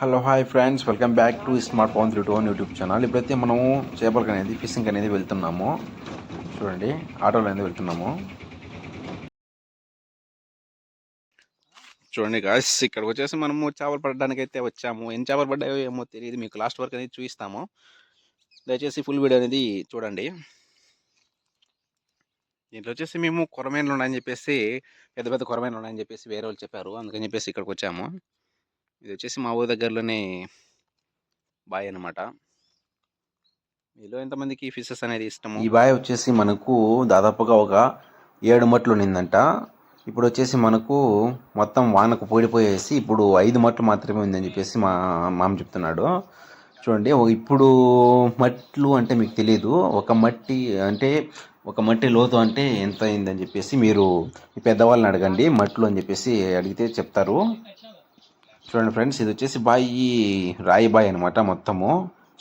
Hello hi friends welcome back to smart phone three two one YouTube channel ఇప్పుడైతే మనము చేపలకి అనేది fishing అనేది వెళ్తున్నాము. చూడండి ఆటోలో అనేది వెళ్తున్నాము. చూడండి గాయస్ ఇక్కడికి వచ్చేసి మనము చేపలు పడడానికి అయితే వచ్చాము. ఎన్ని చేపలు పడ్డాయో ఏమో తెలియదు మీకు లాస్ట్ వరకు అనేది చూపిస్తాము. దయచేసి ఫుల్ వీడియో అనేది చూడండి. దీంట్లో వచ్చేసి మేము కొరమేన్లు ఉన్నాయని చెప్పేసి పెద్ద పెద్ద కొరమేన్లు ఉన్నాయని చెప్పేసి వేరే వాళ్ళు చెప్పారు. అందుకని చెప్పేసి ఇక్కడికి వచ్చాము. ఇది వచ్చేసి మా ఊరి దగ్గరలోనే బాయ్ అనమాట మీలో ఎంతమందికి ఫిషెస్ అనేది ఇష్టం ఈ బాయ్ వచ్చేసి మనకు దాదాపుగా ఒక ఏడు మట్లు ఉన్నిందంట. ఇప్పుడు వచ్చేసి మనకు మొత్తం వానకు పోయిపోయేసి ఇప్పుడు ఐదు మట్లు మాత్రమే ఉందని చెప్పేసి మా మామ చెప్తున్నాడు. చూడండి ఇప్పుడు మట్లు అంటే మీకు తెలియదు ఒక మట్టి అంటే ఒక మట్టి లోతు అంటే ఎంత అయిందని చెప్పేసి మీరు పెద్దవాళ్ళని అడగండి. మట్లు అని చెప్పేసి అడిగితే చెప్తారు. చూడండి ఫ్రెండ్స్ ఇది వచ్చేసి బాయి రాయి బాయి అనమాట మొత్తము.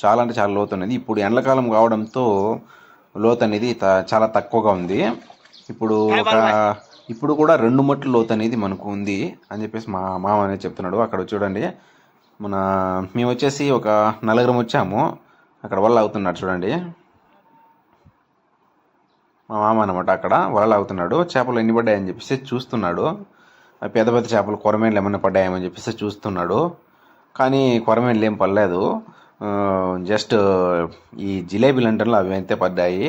చాలా అంటే చాలా లోతు అనేది ఇప్పుడు ఎండాకాలం కావడంతో లోతు అనేది చాలా తక్కువగా ఉంది. ఇప్పుడు ఒక ఇప్పుడు కూడా రెండు మట్లు లోతు అనేది మనకు ఉంది అని చెప్పేసి మా మామ అనేది చెప్తున్నాడు. అక్కడ చూడండి మన మేము వచ్చేసి ఒక నలుగురం వచ్చాము. అక్కడ వల్ల అవుతున్నాడు చూడండి. మా మామ అనమాట అక్కడ వలలు అవుతున్నాడు చేపలు ఎన్ని పడ్డాయని చెప్పేసి చూస్తున్నాడు. పెద్ద పెద్ద చేపలు కొరమేలు ఏమైనా పడ్డాయేమని చెప్పేసి చూస్తున్నాడు. కానీ కొరమేలు ఏం పడలేదు. జస్ట్ ఈ జిలేబీ లంటన్లు అవి అయితే పడ్డాయి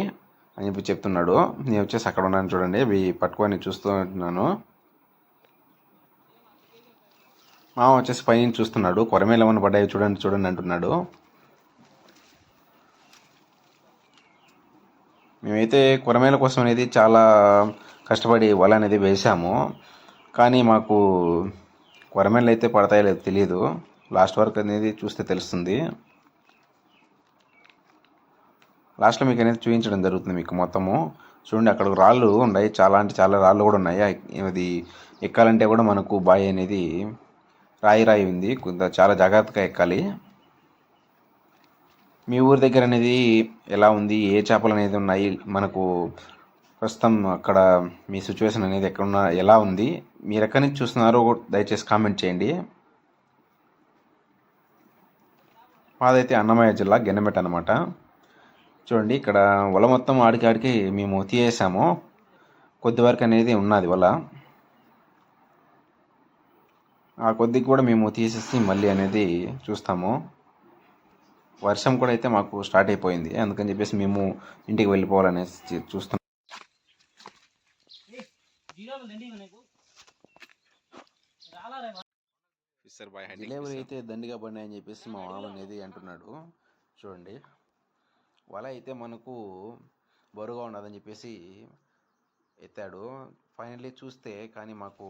అని చెప్పి చెప్తున్నాడు. నేను వచ్చేసి అక్కడ ఉన్నాను చూడండి. అవి పట్టుకొని చూస్తూ ఉంటున్నాను. వచ్చేసి పైన చూస్తున్నాడు. కొరమేలు ఏమైనా పడ్డాయి చూడండి చూడండి అంటున్నాడు. మేమైతే కొరమేల కోసం అనేది చాలా కష్టపడి వల అనేది వేసాము కానీ మాకు కొరమెళ్ళు అయితే పడతాయో లేదో తెలియదు లాస్ట్ వరకు అనేది చూస్తే తెలుస్తుంది. లాస్ట్లో మీకు అనేది చూపించడం జరుగుతుంది మీకు మొత్తము. చూడండి అక్కడ రాళ్ళు ఉన్నాయి. చాలా అంటే చాలా రాళ్ళు కూడా ఉన్నాయి. అది ఎక్కాలంటే కూడా మనకు బాయ్ అనేది రాయి రాయి ఉంది. కొంత చాలా జాగ్రత్తగా ఎక్కాలి. మీ ఊరి దగ్గర అనేది ఎలా ఉంది? ఏ చేపలు అనేది ఉన్నాయి? మనకు ప్రస్తుతం అక్కడ మీ సిచ్యువేషన్ అనేది ఎక్కడున్న ఎలా ఉంది? మీరు ఎక్కడి నుంచి చూస్తున్నారో దయచేసి కామెంట్ చేయండి. మాదైతే అన్నమయ్య జిల్లా గెన్నమెట్ అనమాట చూడండి ఇక్కడ వల మొత్తం ఆడికి ఆడికి మేము తీయేసాము. కొద్ది వరకు అనేది ఉన్నది వల. ఆ కొద్దికి కూడా మేము తీసేసి మళ్ళీ అనేది చూస్తాము. వర్షం కూడా అయితే మాకు స్టార్ట్ అయిపోయింది. అందుకని చెప్పేసి మేము ఇంటికి వెళ్ళిపోవాలనేసి చూస్తున్నాం. డెలివరీ అయితే దండిగా పడినాయని చెప్పేసి మా మామ అనేది అంటున్నాడు. చూడండి. వల అయితే మనకు బరువుగా ఉండదని చెప్పేసి ఎత్తాడు. ఫైనల్లీ చూస్తే కానీ మాకు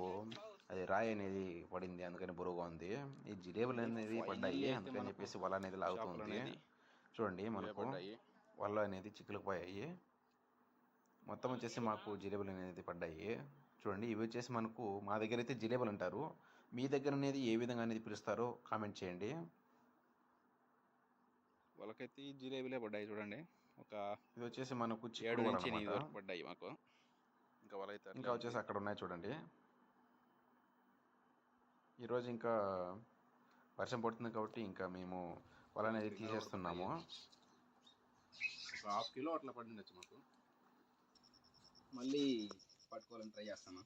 అది రాయి అనేది పడింది. అందుకని బరువుగా ఉంది. ఈ జిలేబులు అనేది పడ్డాయి. అందుకని చెప్పేసి వల అనేది లాగుతుంది. చూడండి మనకు వల అనేది చిక్కులకు పోయాయి. మొత్తం వచ్చేసి మాకు జిలేబులు అనేది పడ్డాయి. చూడండి ఇవి వచ్చేసి మనకు మా దగ్గర అయితే జిలేబులు అంటారు మీ దగ్గర అనేది ఏ విధంగా అనేది పిలుస్తారో కామెంట్ చేయండి. వాళ్ళకైతే ఈ జిలేబీలే పడ్డాయి చూడండి. ఒక ఇది వచ్చేసి మనకు ఏడు నుంచి ఎనిమిది. వరకు పడ్డాయి మాకు. ఇంకా వాళ్ళైతే ఇంకా వచ్చేసి అక్కడ ఉన్నాయి చూడండి. ఈరోజు ఇంకా వర్షం పడుతుంది కాబట్టి ఇంకా మేము వల అనేది తీసేస్తున్నాము. ఒక హాఫ్ కిలో అట్లా పడిండొచ్చు మాకు. మళ్ళీ పట్టుకోవాలని ట్రై చేస్తాను.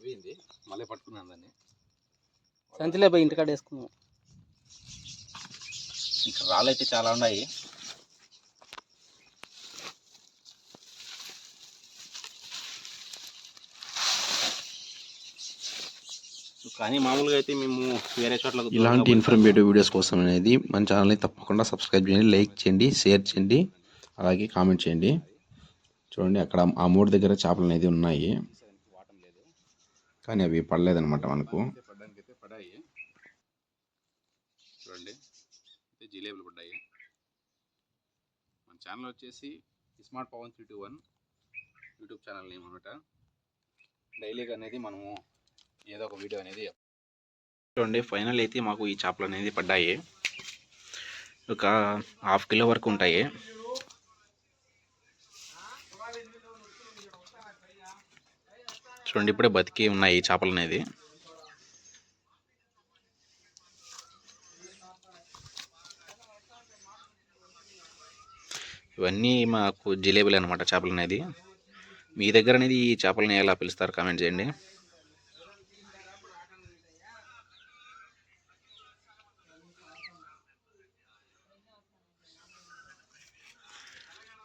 పోయింది. మళ్ళీ పట్టుకున్నాను దాన్ని. సంచిలో పోయి ఇంటికాడ వేసుకున్నాం ఇక్కడ రాళ్ళు అయితే చాలా ఉన్నాయి. కానీ మామూలుగా అయితే మేము వేరే చోట్ల ఇలాంటి ఇన్ఫర్మేటివ్ వీడియోస్ కోసం అనేది మన ఛానల్ని తప్పకుండా సబ్స్క్రైబ్ చేయండి లైక్ చేయండి షేర్ చేయండి అలాగే కామెంట్ చేయండి. చూడండి అక్కడ ఆ మూడు దగ్గర చేపలు అనేది ఉన్నాయి. కానీ అవి పడలేదన్నమాట మనకు. చూడండి జిలేబులు పడ్డాయి. మన ఛానల్ వచ్చేసి smart Pavan three two one YouTube channel name అనమాట డైలీగా అనేది మనము ఏదో ఒక వీడియో అనేది చూడండి ఫైనల్ అయితే మాకు ఈ చేపలు అనేది పడ్డాయి. ఒక హాఫ్ కిలో వరకు ఉంటాయి. చూడండి ఇప్పుడే బతికి ఉన్నాయి ఈ చేపలు అనేది. ఇవన్నీ మాకు జిలేబులు అనమాట చేపలు అనేది. మీ దగ్గర అనేది ఈ చేపలని ఎలా పిలుస్తారు? కామెంట్ చేయండి.